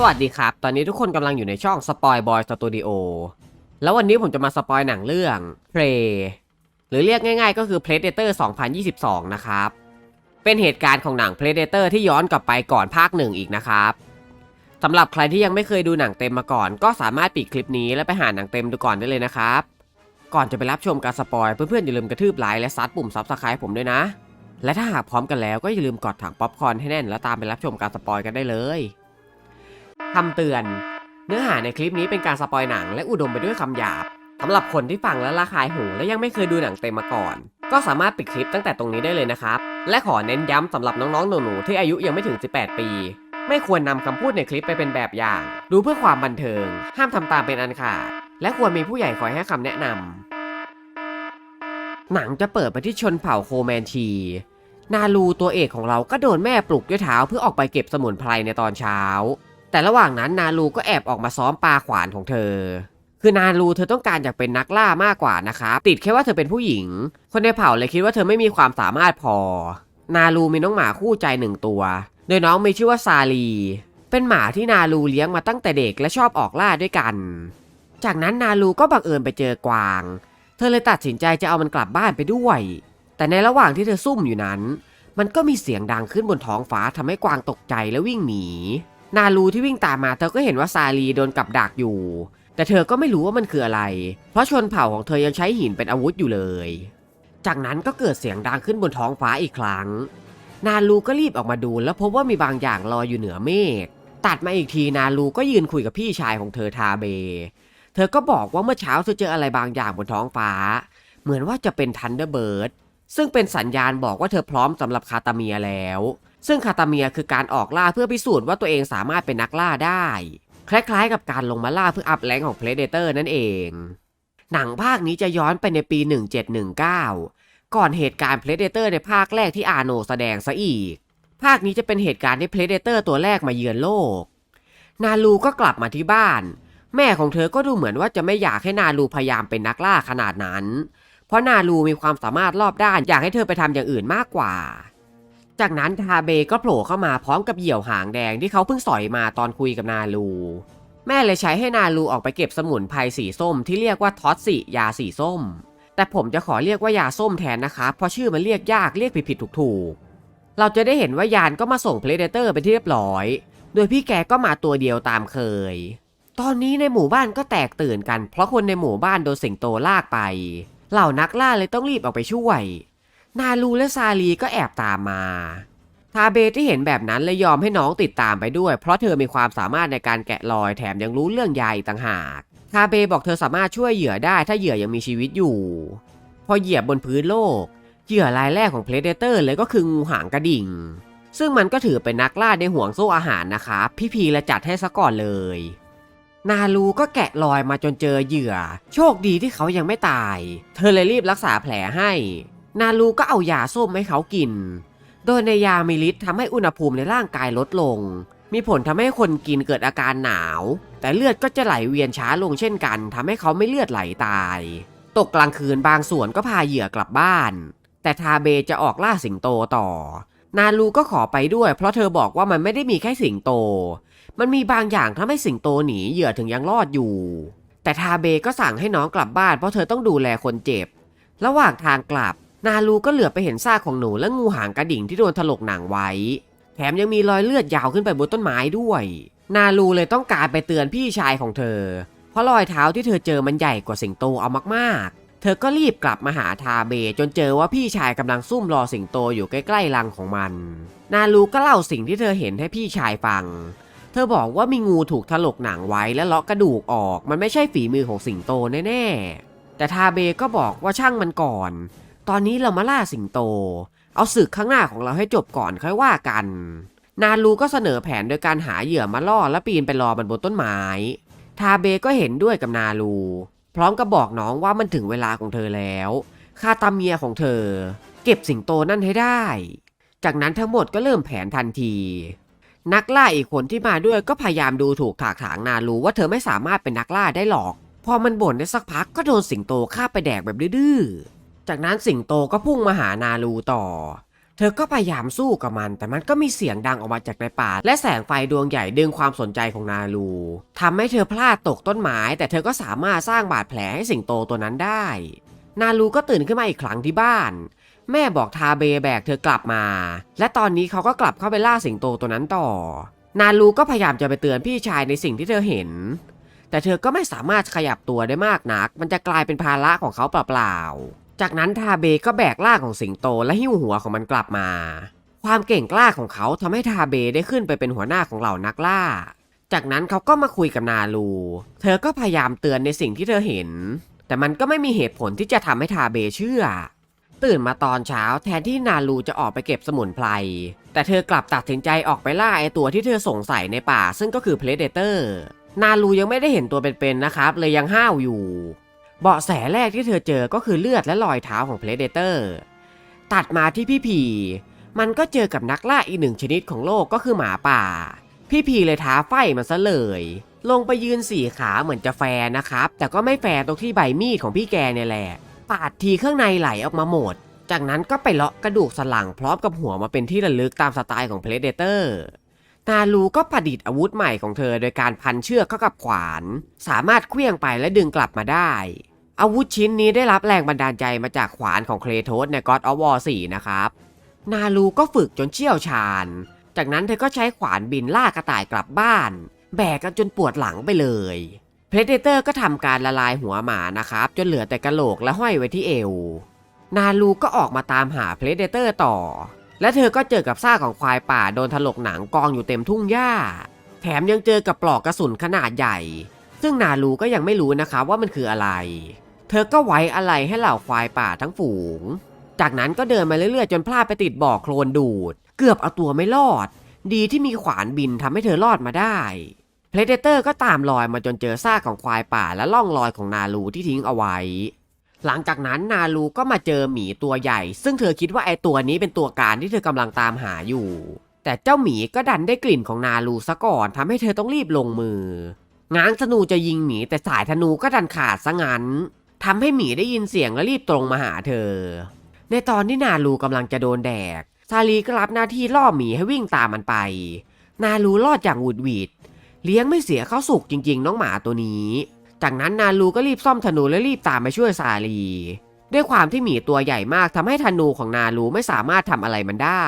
สวัสดีครับ ตอนนี้ทุกคนกำลังอยู่ในช่อง Spoil Boy Studio แล้ววันนี้ผมจะมาสปอยหนังเรื่อง Prey หรือเรียกง่ายๆ ก็คือ Predator 2022 นะครับ เป็นเหตุการณ์ของหนัง Predator ที่ย้อนกลับไปก่อนภาคหนึ่งอีกนะครับสำหรับใครที่ยังไม่เคยดูหนังเต็มมาก่อน ก็สามารถปิดคลิปนี้แล้วไปหาหนังเต็มดูก่อนได้เลยนะครับ ก่อนจะไปรับชมการสปอยเพื่อนๆอย่าลืมกระทืบไลค์และซัดปุ่ม Subscribe ผมด้วยนะ และถ้าหากพร้อมกันแล้วก็อย่าลืมกดถังป๊อปคอร์นให้แน่นแล้วตามไปรับชมการสปอยกันได้เลย คำเตือน เนื้อหาในคลิปนี้เป็นการสปอยหนังและอุดมไปด้วยคำหยาบสำหรับคนที่ฟังแล้วระคายหูและยังไม่เคยดูหนังเต็มมาก่อน ก็สามารถปิดคลิปตั้งแต่ตรงนี้ได้เลยนะครับ และขอเน้นย้ำสำหรับน้องๆหนูๆที่อายุยังไม่ถึง 18 ปี ไม่ควรนำคำพูดในคลิปไปเป็นแบบอย่าง ดูเพื่อความบันเทิง ห้ามทำตามเป็นอันขาด และควรมีผู้ใหญ่คอยให้คำแนะนำหนังจะเปิดไปที่ชนเผ่าโคแมนชีนาลูตัวเอกของเราก็โดนแม่ปลุกด้วยเท้าเพื่อออกไปเก็บสมุนไพรในตอนเช้า แต่ระหว่างนั้นนาลูก็แอบออกมาซ้อมปลาขวานของเธอ คือนาลูเธอต้องการอยากเป็นนักล่ามากกว่านะครับติดแค่ว่าเธอเป็นผู้หญิง คนในเผ่าเลยคิดว่าเธอไม่มีความสามารถพอ นาลูมีน้องหมาคู่ใจหนึ่งตัว โดยน้องมีชื่อว่าซาลี เป็นหมาที่นาลูเลี้ยงมาตั้งแต่เด็กและชอบออกล่าด้วยกัน จากนั้นนาลูก็บังเอิญไปเจอกวาง เธอเลยตัดสินใจจะเอามันกลับบ้านไปด้วย แต่ในระหว่างที่เธอซุ่มอยู่นั้น มันก็มีเสียงดังขึ้นบนท้องฟ้าทำให้กวางตกใจและวิ่งหนี นาลูที่วิ่งตามมาเธอก็เห็นว่าซาลีโดนกับดักอยู่ แต่เธอก็ไม่รู้ว่ามันคืออะไร เพราะชนเผ่าของเธอยังใช้หินเป็นอาวุธอยู่เลย จากนั้นก็เกิดเสียงดังขึ้นบนท้องฟ้าอีกครั้ง นาลูก็รีบออกมาดูแล้วพบว่ามีบางอย่างลอยอยู่เหนือเมฆตัดมาอีกทีนาลูก็ยืนคุยกับพี่ชายของเธอทาเบ เธอก็บอกว่าเมื่อเช้าเธอเจออะไรบางอย่างบนท้องฟ้า เหมือนว่าจะเป็นทันเดอร์เบิร์ดซึ่งเป็นสัญญาณบอกว่าเธอพร้อมสำหรับคาตาเมียแล้ว ซึ่งคาตาเมียคือการออกล่าเพื่อพิสูจน์ว่าตัวเองสามารถเป็นนักล่าได้ คล้ายๆ กับการลงมาล่าเพื่ออัพแรงของ Predator นั่นเอง หนังภาคนี้จะย้อนไปในปี 1719 ก่อนเหตุการณ์ Predator ในภาคแรกที่อาโนแสดงซะอีก ภาคนี้จะเป็นเหตุการณ์ที่ Predator ตัวแรกมาเยือนโลก นาลูก็กลับมาที่บ้าน แม่ของเธอก็ดูเหมือนว่าจะไม่อยากให้นาลูพยายามเป็นนักล่าขนาดนั้น เพราะนาลูมีความสามารถรอบด้านอยากให้เธอไปทำอย่างอื่นมากกว่า จากนั้นทาเบก็โผล่เข้ามาพร้อมกับเหยี่ยวหางแดงที่เขาเพิ่งสอยมาตอนคุยกับนาลูแม่เลยใช้ให้นาลูออกไปเก็บสมุนไพรสีส้มที่เรียกว่าทอสสิยาสีส้ม แต่ผมจะขอเรียกว่ายาส้มแทนนะครับเพราะชื่อมันเรียกยากเรียกผิดๆถูกๆ เราจะได้เห็นว่ายานก็มาส่งเพลเดเตอร์ไปที่เรียบร้อย โดยพี่แกก็มาตัวเดียวตามเคย ตอนนี้ในหมู่บ้านก็แตกตื่นกัน เพราะคนในหมู่บ้านโดนสิงโตลากไป เหล่านักล่าเลยต้องรีบออกไปช่วย นาลูและซาลีก็แอบตามมาทาเบที่เห็นแบบนั้นเลยยอมให้น้องติดตามไปด้วย เพราะเธอมีความสามารถในการแกะรอยแถมยังรู้เรื่องใยอีกต่างหากทาเบบอกเธอสามารถช่วยเหยื่อได้ถ้าเหยื่อยังมีชีวิตอยู่ พอเหยียบบนพื้นโลก เหยื่อรายแรกของเพลเดเตอร์เลยก็คืองูหางกระดิ่ง ซึ่งมันก็ถือเป็นนักล่าในห่วงโซ่อาหารนะครับพี่พีละจัดให้ซะก่อนเลย นาลูก็แกะรอยมาจนเจอเหยื่อ โชคดีที่เขายังไม่ตาย เธอเลยรีบรักษาแผลให้ นาลูก็เอายาส้มให้เขากิน โดยในยามีฤทธิ์ทำให้อุณหภูมิในร่างกายลดลง มีผลทำให้คนกินเกิดอาการหนาว แต่เลือดก็จะไหลเวียนช้าลงเช่นกันทำให้เขาไม่เลือดไหลตาย ตกกลางคืนบางส่วนก็พาเหยื่อกลับบ้าน แต่ทาเบจะออกล่าสิงโตต่อ นาลูก็ขอไปด้วย เพราะเธอบอกว่ามันไม่ได้มีแค่สิงโต มันมีบางอย่างทำให้สิงโตหนีเหยื่อถึงยังรอดอยู่ แต่ทาเบก็สั่งให้น้องกลับบ้านเพราะเธอต้องดูแลคนเจ็บ ระหว่างทางกลับ นาลูก็เหลือบไปเห็นซากของหนูและงูหางกระดิ่งที่โดนถลกหนังไว้ แถมยังมีรอยเลือดยาวขึ้นไปบนต้นไม้ด้วย นาลูเลยต้องการไปเตือนพี่ชายของเธอ เพราะรอยเท้าที่เธอเจอมันใหญ่กว่าสิงโตเอามากๆ เธอก็รีบกลับมาหาทาเบจนเจอว่าพี่ชายกำลังซุ่มรอสิงโตอยู่ใกล้ๆรังของมัน นาลูก็เล่าสิ่งที่เธอเห็นให้พี่ชายฟัง เธอบอกว่ามีงูถูกถลกหนังไว้และเลาะกระดูกออก มันไม่ใช่ฝีมือของสิงโตแน่ๆ แต่ทาเบก็บอกว่าช่างมันก่อน ตอนนี้เรามาล่าสิงโต เอาศึกข้างหน้าของเราให้จบก่อนค่อยว่ากัน นาลูก็เสนอแผนโดยการหาเหยื่อมาล่อและปีนไปรอมันบนต้นไม้ ทาเบก็เห็นด้วยกับนาลูพร้อมกับบอกน้องว่ามันถึงเวลาของเธอแล้วคาตาเมียของเธอ เก็บสิงโตนั่นให้ได้ จากนั้นทั้งหมดก็เริ่มแผนทันที นักล่าอีกคนที่มาด้วยก็พยายามดูถูกถากถางนาลูว่าเธอไม่สามารถเป็นนักล่าได้หรอก พอมันบ่นได้สักพักก็โดนสิงโตฆ่าไปแดกแบบดื้อ จากนั้นสิงโตก็พุ่งมาหานาลูต่อ เธอก็พยายามสู้กับมัน แต่มันก็มีเสียงดังออกมาจากในป่า และแสงไฟดวงใหญ่ดึงความสนใจของนาลูทำให้เธอพลาดตกต้นไม้ แต่เธอก็สามารถสร้างบาดแผลให้สิงโตตัวนั้นได้ นาลูก็ตื่นขึ้นมาอีกครั้งที่บ้าน แม่บอกทาเบแบกเธอกลับมา และตอนนี้เขาก็กลับเข้าไปล่าสิงโตตัวนั้นต่อ นาลูก็พยายามจะไปเตือนพี่ชายในสิ่งที่เธอเห็นแต่เธอก็ไม่สามารถขยับตัวได้มากนัก มันจะกลายเป็นภาระของเขาเปล่าๆ จากนั้นทาเบก็แบกล่างของสิงโตและหิ้วหัวของมันกลับมา ความเก่งกล้าของเขาทำให้ทาเบได้ขึ้นไปเป็นหัวหน้าของเหล่านักล่า จากนั้นเขาก็มาคุยกับนาลู เธอก็พยายามเตือนในสิ่งที่เธอเห็น แต่มันก็ไม่มีเหตุผลที่จะทำให้ทาเบเชื่อ ตื่นมาตอนเช้าแทนที่นาลูจะออกไปเก็บสมุนไพร แต่เธอกลับตัดสินใจออกไปล่าไอตัวที่เธอสงสัยในป่า ซึ่งก็คือเพลเดเตอร์ นาลูยังไม่ได้เห็นตัวเป็นๆนะครับ เลยยังห้าวอยู่ เบาะแสแรกที่เธอเจอก็คือเลือดและรอยเท้าของเพลเดเตอร์ ตัดมาที่พี่พีมันก็เจอกับนักล่าอีกหนึ่งชนิดของโลกก็คือหมาป่า พี่พีเลยท้าไฟมันซะเลย ลงไปยืนสี่ขาเหมือนจะแฟร์นะครับ แต่ก็ไม่แฟร์ตรงที่ใบมีดของพี่แกเนี่ยแหละ ปาดทีเครื่องในไหลออกมาหมด จากนั้นก็ไปเลาะกระดูกสันหลังพร้อมกับหัวมาเป็นที่ระลึกตามสไตล์ของเพลเดเตอร์นาลูก็ประดิษฐ์อาวุธใหม่ของเธอโดยการพันเชือกเข้ากับขวาน สามารถเคลื่องไปและดึงกลับมาได้ อาวุธชิ้นนี้ได้รับแรงบันดาลใจมาจากขวานของเคลโทสใน God of War 4 นะครับ นาลูก็ฝึกจนเชี่ยวชาญ จากนั้นเธอก็ใช้ขวานบินล่ากระต่ายกลับบ้าน แบกกันจนปวดหลังไปเลยเพลเดเตอร์ก็ทำการละลายหัวหมานะครับ จนเหลือแต่กระโหลกและห้อยไว้ที่เอว นาลูก็ออกมาตามหาเพลเดเตอร์ต่อ และเธอก็เจอกับซากของควายป่าโดนถลกหนังกองอยู่เต็มทุ่งหญ้า แถมยังเจอกับปลอกกระสุนขนาดใหญ่ ซึ่งนาลูก็ยังไม่รู้นะครับว่ามันคืออะไร เธอก็ไว้อะไรให้เหล่าควายป่าทั้งฝูง จากนั้นก็เดินมาเรื่อยๆ จนพลาดไปติดบ่อโคลนดูด เกือบเอาตัวไม่รอด ดีที่มีขวานบินทำให้เธอรอดมาได้เพลเดเตอร์ก็ตามรอยมาจนเจอซากของควายป่าและล่องรอยของนาลูที่ทิ้งเอาไว้ หลังจากนั้นนาลูก็มาเจอหมีตัวใหญ่ ซึ่งเธอคิดว่าไอตัวนี้เป็นตัวการที่เธอกำลังตามหาอยู่ แต่เจ้าหมีก็ดันได้กลิ่นของนาลูซะก่อนทำให้เธอต้องรีบลงมือง้างธนูจะยิงหมีแต่สายธนูก็ดันขาดซะงั้น ทำให้หมีได้ยินเสียงและรีบตรงมาหาเธอ ในตอนที่นาลูกำลังจะโดนแดก ซาลีก็รับหน้าที่ล่อหมีให้วิ่งตามมันไป นาลูรอดอย่างหวุดหวิด เลี้ยงไม่เสียเข้าสุกจริง ๆ น้องหมาตัวนี้ จากนั้นนาลูก็รีบซ่อมธนูและรีบตามไปช่วยซาลี ด้วยความที่หมีตัวใหญ่มากทำให้ธนูของนาลูไม่สามารถทำอะไรมันได้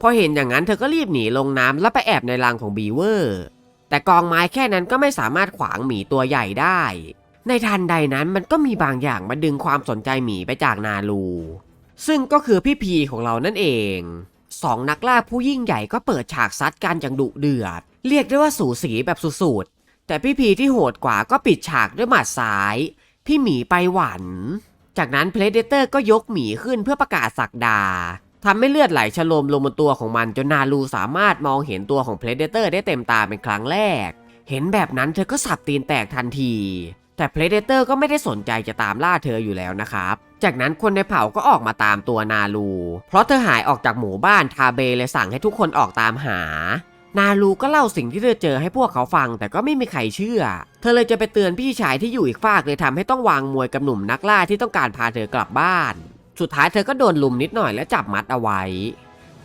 พอเห็นอย่างนั้นเธอก็รีบหนีลงน้ำแล้วไปแอบในรังของบีเวอร์ แต่กองไม้แค่นั้นก็ไม่สามารถขวางหมีตัวใหญ่ได้ ในทันใดนั้นมันก็มีบางอย่างมาดึงความสนใจหมีไปจากนาลู ซึ่งก็คือพี่พีของเรานั่นเองสองนักล่าผู้ยิ่งใหญ่ก็เปิดฉากซัดกันอย่างดุเดือด เรียกได้ว่าสูสีแบบสุดๆ แต่พี่พีที่โหดกว่าก็ปิดฉากด้วยหมัดซ้าย พี่หมีไปหวันจากนั้นเพลเดเตอร์ก็ยกหมีขึ้นเพื่อประกาศสักดาทำให้เลือดไหลฉลมลงบนตัวของมันจนนาลูสามารถมองเห็นตัวของเพลเดเตอร์ได้เต็มตาเป็นครั้งแรก เห็นแบบนั้นเธอก็สับตีนแตกทันที แต่เพลเดเตอร์ก็ไม่ได้สนใจจะตามล่าเธออยู่แล้วนะครับ จากนั้นคนในเผ่าก็ออกมาตามตัวนาลู เพราะเธอหายออกจากหมู่บ้านทาเบเลยสั่งให้ทุกคนออกตามหา นาลูก็เล่าสิ่งที่เธอเจอให้พวกเขาฟัง แต่ก็ไม่มีใครเชื่อ เธอเลยจะไปเตือนพี่ชายที่อยู่อีกฝากเลยทำให้ต้องวางมวยกับหนุ่มนักล่าที่ต้องการพาเธอกลับบ้าน สุดท้ายเธอก็โดนลุมนิดหน่อยและจับมัดเอาไว้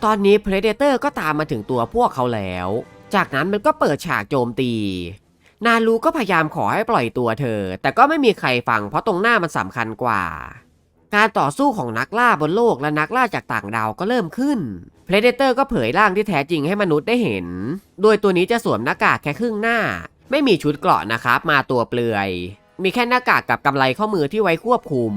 ตอนนี้เพลเดเตอร์ก็ตามมาถึงตัวพวกเขาแล้ว จากนั้นมันก็เปิดฉากโจมตี นาลูก็พยายามขอให้ปล่อยตัวเธอ แต่ก็ไม่มีใครฟังเพราะตรงหน้ามันสำคัญกว่า การต่อสู้ของนักล่าบนโลกและนักล่าจากต่างดาวก็เริ่มขึ้น เพลเดเตอร์ก็เผยร่างที่แท้จริงให้มนุษย์ได้เห็น โดยตัวนี้จะสวมหน้ากากแค่ครึ่งหน้า ไม่มีชุดเกราะนะครับมาตัวเปลือย มีแค่หน้ากากกับกำไลข้อมือที่ไว้ควบคุม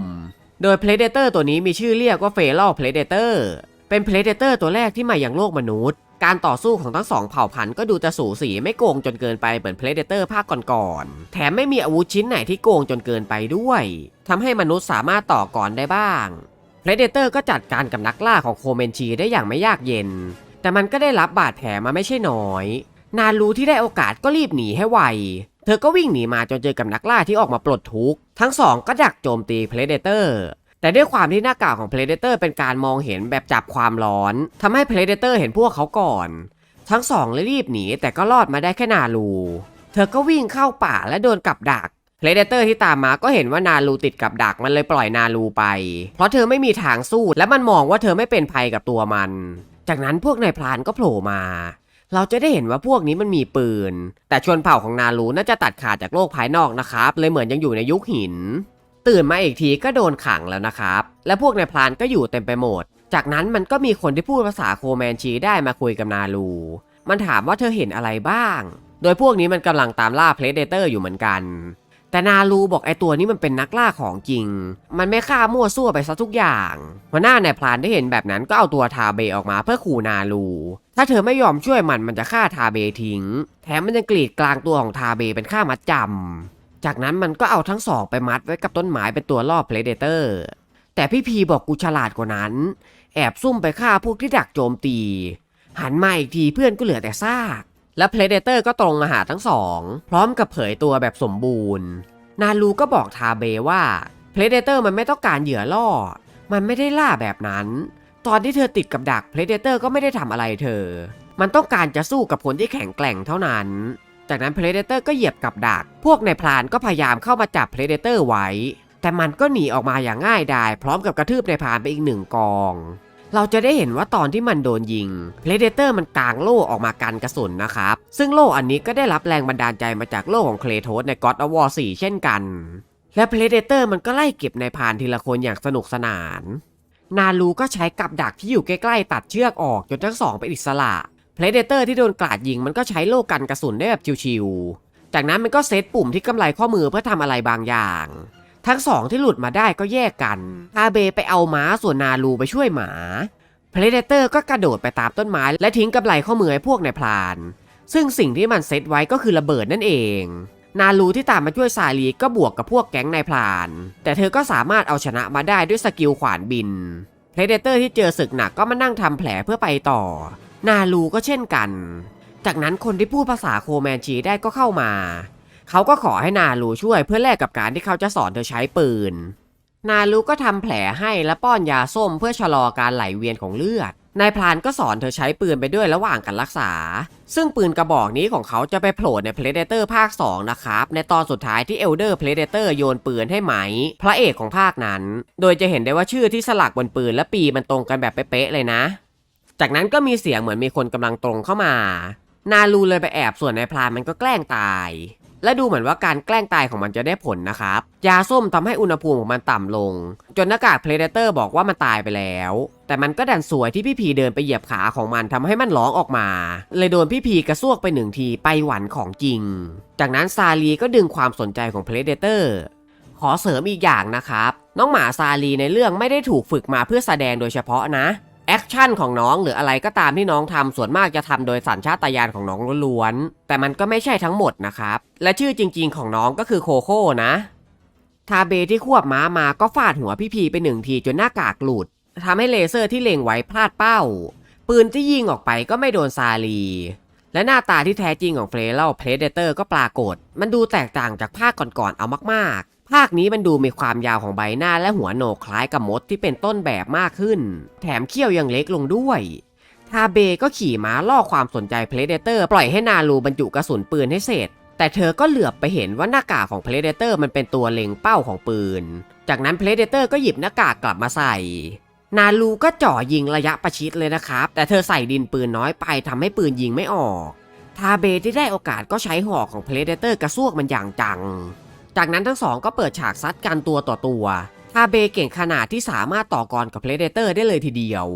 โดยเพลเดเตอร์ตัวนี้มีชื่อเรียกว่าเฟล l เพลเดเตอร์เป็นเพลเดเตอร์ตัวแรกที่มาอย่างโลกมนุษย์ การต่อสู้ของทั้งสองเผ่าพันธุ์ก็ดูจะสูสีไม่โกงจนเกินไปเหมือนเพลเดเตอร์ภาคก่อนๆ แถมไม่มีอาวุธชิ้นไหนที่โกงจนเกินไปด้วยทำให้มนุษย์สามารถต่อก่อนได้บ้าง เพลเดเตอร์ก็จัดการกับนักล่าของโคเมนชีได้อย่างไม่ยากเย็น แต่มันก็ได้รับบาดแผลมาไม่ใช่น้อย นาลูที่ได้โอกาสก็รีบหนีให้ไว เธอก็วิ่งหนีมาจนเจอกับนักล่าที่ออกมาปลดทุกข์ ทั้งสองก็ดักโจมตีเพลเดเตอร์ แต่ด้วยความที่หน้ากากของ Predator เป็นการมองเห็นแบบจับความร้อนทำให้ Predator เห็นพวกเขาก่อน ทั้งสองเลยรีบหนีแต่ก็รอดมาได้แค่นาลูเธอก็วิ่งเข้าป่าและโดนกับดักเพลเดเตอร์ที่ตามมาก็เห็นว่านาลูติดกับดักมันเลยปล่อยนาลูไป เพราะเธอไม่มีทางสู้และมันมองว่าเธอไม่เป็นภัยกับตัวมัน จากนั้นพวกนายพรานก็โผล่มาเราจะได้เห็นว่าพวกนี้มันมีปืน แต่ชนเผ่าของนาลูน่าจะตัดขาดจากโลกภายนอกนะครับ เลยเหมือนยังอยู่ในยุคหิน ตื่นมาอีกทีก็โดนขังแล้วนะครับ และพวกนายพรานก็อยู่เต็มไปหมด จากนั้นมันก็มีคนที่พูดภาษาโคแมนชีได้มาคุยกับนาลู มันถามว่าเธอเห็นอะไรบ้าง โดยพวกนี้มันกำลังตามล่าเพลเดเตอร์อยู่เหมือนกัน แต่นาลูบอกไอตัวนี้มันเป็นนักล่าของจริง มันไม่ฆ่ามั่วซั่วไปซะทุกอย่างหัวหน้านายพรานได้เห็นแบบนั้นก็เอาตัวทาเบออกมาเพื่อขู่นาลู ถ้าเธอไม่ยอมช่วยมันมันจะฆ่าทาเบทิ้ง แถมมันยังกรีดกลางตัวของทาเบเป็นฆ่ามัดจำ จากนั้นมันก็เอาทั้งสองไปมัดไว้กับต้นไม้เป็นตัวล่อเพลเดเตอร์ แต่พี่พีบอกกูฉลาดกว่านั้น แอบซุ่มไปฆ่าพวกที่ดักโจมตี หันมาอีกทีเพื่อนก็เหลือแต่ซาก และเพลเดเตอร์ก็ตรงมาหาทั้งสอง พร้อมกับเผยตัวแบบสมบูรณ์ นาลูก็บอกทาเบว่าเพลเดเตอร์มันไม่ต้องการเหยื่อล่อ มันไม่ได้ล่าแบบนั้น ตอนที่เธอติดกับดักเพลเดเตอร์ก็ไม่ได้ทำอะไรเธอ มันต้องการจะสู้กับคนที่แข็งแกร่งเท่านั้น จากนั้นเพลเดเตอร์ก็เหยียบกับดัก พวกในพลานก็พยายามเข้ามาจับเพลเดเตอร์ไว้ แต่มันก็หนีออกมาอย่างง่ายดายพร้อมกับกระทืบในพรานไปอีกหนึ่งกอง เราจะได้เห็นว่าตอนที่มันโดนยิง Predator มันกางโล่ออกมากันกระสุนนะครับ ซึ่งโล่อันนี้ก็ได้รับแรงบันดาลใจมาจากโล่ของเคลโทสใน God of War 4เช่นกัน และ Predator มันก็ไล่เก็บในพรานทีละคนอย่างสนุกสนาน นาลูก็ใช้กับดักที่อยู่ใกล้ๆตัดเชือกออกจนทั้งสองเป็นอิสระ Predator ที่โดนกราดยิงมันก็ใช้โล่กันกระสุนได้แบบชิวๆ จากนั้นมันก็เซตปุ่มที่กำไลข้อมือเพื่อทำอะไรบางอย่าง ทั้งสองที่หลุดมาได้ก็แยกกันทาเบไปเอาม้าส่วนนาลูไปช่วยหมาเพลเดเตอร์ก็กระโดดไปตามต้นไม้ และทิ้งกำไลข้อมือให้พวกในพลาน ซึ่งสิ่งที่มันเซตไว้ก็คือระเบิดนั่นเองนาลูที่ตามมาช่วยซาลีก็บวกกับพวกแก๊งในพลาน แต่เธอก็สามารถเอาชนะมาได้ด้วยสกิลขวานบินเพลเดเตอร์ที่เจอศึกหนักก็มานั่งทำแผลเพื่อไปต่อ นาลูก็เช่นกัน จากนั้นคนที่พูดภาษาโคแมนชีได้ก็เข้ามา เขาก็ขอให้นาลูช่วยเพื่อแลกกับการที่เขาจะสอนเธอใช้ปืน นาลูก็ทำแผลให้และป้อนยาส้มเพื่อชะลอการไหลเวียนของเลือด นายพรานก็สอนเธอใช้ปืนไปด้วยระหว่างการรักษา ซึ่งปืนกระบอกนี้ของเขาจะไปโผล่ใน Predator ภาค 2 นะครับ ในตอนสุดท้ายที่ Elder Predator โยนปืนให้ไหม พระเอกของภาคนั้น โดยจะเห็นได้ว่าชื่อที่สลักบนปืนและปีมันตรงกันแบบเป๊ะเลยนะ จากนั้นก็มีเสียงเหมือนมีคนกำลังตรงเข้ามา นาลูเลยไปแอบส่วนนายพรานมันก็แกล้งตาย และดูเหมือนว่าการแกล้งตายของมันจะได้ผลนะครับ ยาส้มทำให้อุณหภูมิของมันต่ำลง จนหน้ากากเพลเดเตอร์บอกว่ามันตายไปแล้ว แต่มันก็ดันสวยที่พี่พีเดินไปเหยียบขาของมันทำให้มันร้องออกมา เลยโดนพี่พีกระซวกไปหนึ่งทีไปหวันของจริง จากนั้นซาลีก็ดึงความสนใจของเพลเดเตอร์ขอเสริมอีกอย่างนะครับ น้องหมาซาลีในเรื่องไม่ได้ถูกฝึกมาเพื่อแสดงโดยเฉพาะนะ แอคชั่นของน้องหรืออะไรก็ตามที่น้องทำส่วนมากจะทำโดยสัญชาตญาณของน้องล้วนๆ แต่มันก็ไม่ใช่ทั้งหมดนะครับ และชื่อจริงๆของน้องก็คือโคโค่นะ ทาเบที่ควบม้ามาก็ฟาดหัวพี่พีไปหนึ่งทีจนหน้ากากหลุดทำให้เลเซอร์ที่เล็งไว้พลาดเป้า ปืนที่ยิงออกไปก็ไม่โดนซาลี และหน้าตาที่แท้จริงของเฟรเล่าเพลเดเตอร์ก็ปรากฏ มันดูแตกต่างจากภาคก่อนๆเอามากๆ ภาคนี้มันดูมีความยาวของใบหน้าและหัวโหนกคล้ายกับมดที่เป็นต้นแบบมากขึ้น แถมเขี้ยวยังเล็กลงด้วยทาเบก็ขี่ม้าล่อความสนใจเพลเดเตอร์ปล่อยให้นาลูบรรจุกระสุนปืนให้เสร็จ แต่เธอก็เหลือบไปเห็นว่าหน้ากากของเพลเดเตอร์มันเป็นตัวเล็งเป้าของปืน จากนั้นเพลเดเตอร์ก็หยิบหน้ากากกลับมาใส่ นาลูก็จ่อยิงระยะประชิดเลยนะครับ แต่เธอใส่ดินปืนน้อยไปทำให้ปืนยิงไม่ออก ทาเบที่ได้โอกาสก็ใช้หอกของเพลเดเตอร์กระซวกมันอย่างจัง จากนั้นทั้งสองก็เปิดฉากซัดกันตัวต่อตัวทาเบเก่งขนาดที่สามารถต่อกรกับเพลเดเตอร์ได้เลยทีเดียว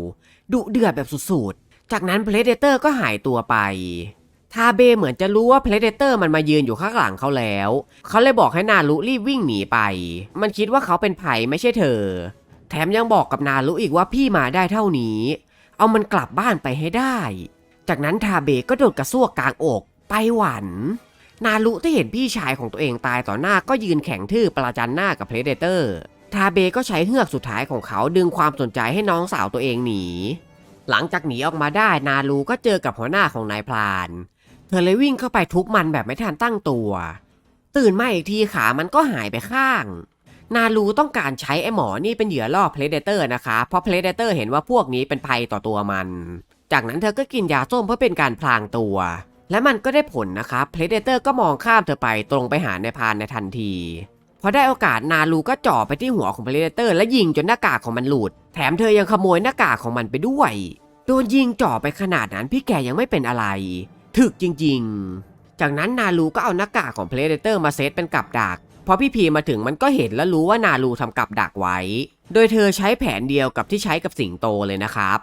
ดุเดือดแบบสุดๆ จากนั้นเพลเดเตอร์ก็หายตัวไปทาเบเหมือนจะรู้ว่าเพลเดเตอร์มันมายืนอยู่ข้างหลังเขาแล้ว เขาเลยบอกให้นารุรีบวิ่งหนีไป มันคิดว่าเขาเป็นไผ่ไม่ใช่เธอ แถมยังบอกกับนารุอีกว่าพี่มาได้เท่านี้ เอามันกลับบ้านไปให้ได้ จากนั้นทาเบก็โดดกระซวกกลางอก ไปหวัน นารุที่เห็นพี่ชายของตัวเองตายต่อหน้าก็ยืนแข็งทื่อประจันหน้ากับเพลเดเตอร์ทาเบก็ใช้เฮือกสุดท้ายของเขาดึงความสนใจให้น้องสาวตัวเองหนี หลังจากหนีออกมาได้นาลูก็เจอกับหัวหน้าของนายพราน เธอเลยวิ่งเข้าไปทุบมันแบบไม่ทันตั้งตัว ตื่นมาอีกทีขามันก็หายไปข้าง นาลูต้องการใช้ไอ้หมอนี่เป็นเหยื่อล่อเพลเดเตอร์นะคะ เพราะเพลเดเตอร์เห็นว่าพวกนี้เป็นภัยต่อตัวมัน จากนั้นเธอก็กินยาส้มเพื่อเป็นการพลางตัว และมันก็ได้ผลนะครับเพลเดเตอร์ก็มองข้ามเธอไปตรงไปหาในายพรานในทันทีพอได้โอกาสนาลูก็จ่อไปที่หัวของเพลเดเตอร์และยิงจนหน้ากากของมันหลุด แถมเธอยังขโมยหน้ากากของมันไปด้วย โดนยิงจ่อไปขนาดนั้นพี่แกยังไม่เป็นอะไร ถึกจริง ๆ จากนั้นนาลูก็เอาหน้ากากของเพลเดเตอร์มาเซตเป็นกับดักพอพี่พีมาถึงมันก็เห็นและรู้ว่านาลูทำกับดักไว้ โดยเธอใช้แผนเดียวกับที่ใช้กับสิงโตเลยนะครับ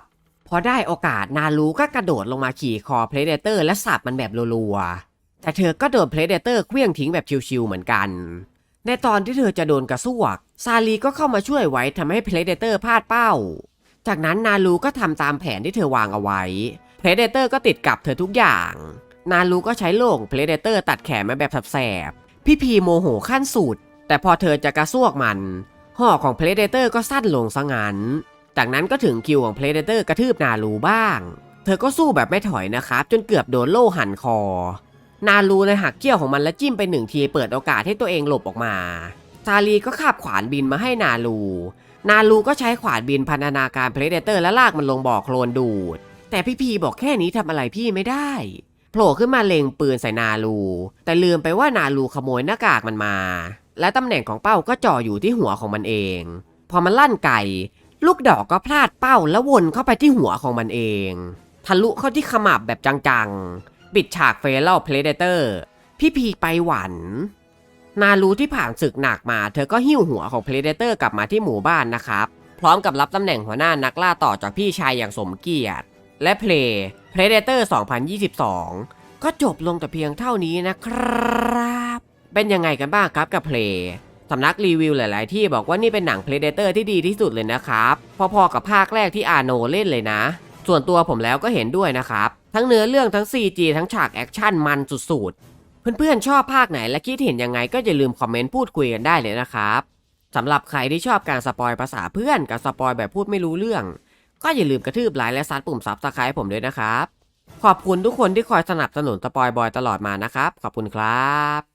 พอได้โอกาสนาลูก็กระโดดลงมาขี่คอเพลเดเตอร์และสับมันแบบรัวๆ แต่เธอก็โดนเพลเดเตอร์เคลื่องทิ้งแบบชิวๆเหมือนกัน ในตอนที่เธอจะโดนกระซวก ซาลีก็เข้ามาช่วยไว้ทำให้เพลเดเตอร์พลาดเป้า จากนั้นนาลูก็ทำตามแผนที่เธอวางเอาไว้ เพลเดเตอร์ก็ติดกับเธอทุกอย่าง นาลูก็ใช้โล่งเพลเดเตอร์ตัดแขนมาแบบแสบๆพี่พีโมโหขั้นสุดแต่พอเธอจะกระซวกมันห่อของเพลเดเตอร์ก็สั้นลงซะงั้น จากนั้นก็ถึงคิวของเพลเดเตอร์กระทืบนาลูบ้าง เธอก็สู้แบบไม่ถอยนะครับ จนเกือบโดนโล่หันคอ นาลูเลยหักเกี้ยวของมันและจิ้มไปหนึ่งทีเปิดโอกาสให้ตัวเองหลบออกมา ซาลีก็คาบขวานบินมาให้นาลูนาลูก็ใช้ขวานบินพันธนาการเพลเดเตอร์และลากมันลงบ่อโคลนดูด แต่พี่พีบอกแค่นี้ทำอะไรพี่ไม่ได้โผล่ขึ้นมาเล็งปืนใส่นาลู แต่ลืมไปว่านาลูขโมยหน้ากากมันมา และตำแหน่งของเป้าก็จ่ออยู่ที่หัวของมันเอง พอมันลั่นไก่ ลูกดอกก็พลาดเป้าแล้ววนเข้าไปที่หัวของมันเอง ทะลุเข้าที่ขมับแบบจังๆ ปิดฉากเฟล l เพลเดเตอร์พี่พีไปหวัน นาลูที่ผ่านศึกหนักมา เธอก็หิ้วหัวของเพลเดเตอร์กลับมาที่หมู่บ้านนะครับ พร้อมกับรับตำแหน่งหัวหน้านักล่าต่อจากพี่ชายอย่างสมเกียรติ และเพลย์เพลเดเตอร์2022 ก็จบลงแต่เพียงเท่านี้นะครับ เป็นยังไงกันบ้างครับกับเพลย์ สำนักรีวิวหลาย ๆ ที่บอกว่านี่เป็นหนัง Predator ที่ดีที่สุดเลยนะครับ พอ ๆ กับภาคแรกที่อาโนเล่นเลยนะ ส่วนตัวผมแล้วก็เห็นด้วยนะครับ ทั้งเนื้อเรื่องทั้ง CG ทั้งฉากแอคชั่นมันสุด ๆ เพื่อน ๆ ชอบภาคไหนและคิดเห็นยังไงก็อย่าลืมคอมเมนต์พูดคุยกันได้เลยนะครับสำหรับใครที่ชอบการสปอยภาษาเพื่อนกับสปอยแบบพูดไม่รู้เรื่อง ก็อย่าลืมกระทืบไลค์และซัดปุ่มซับสไครต์ผมด้วยนะครับ ขอบคุณทุกคนที่คอยสนับสนุนสปอยบอยตลอดมานะครับ ขอบคุณครับ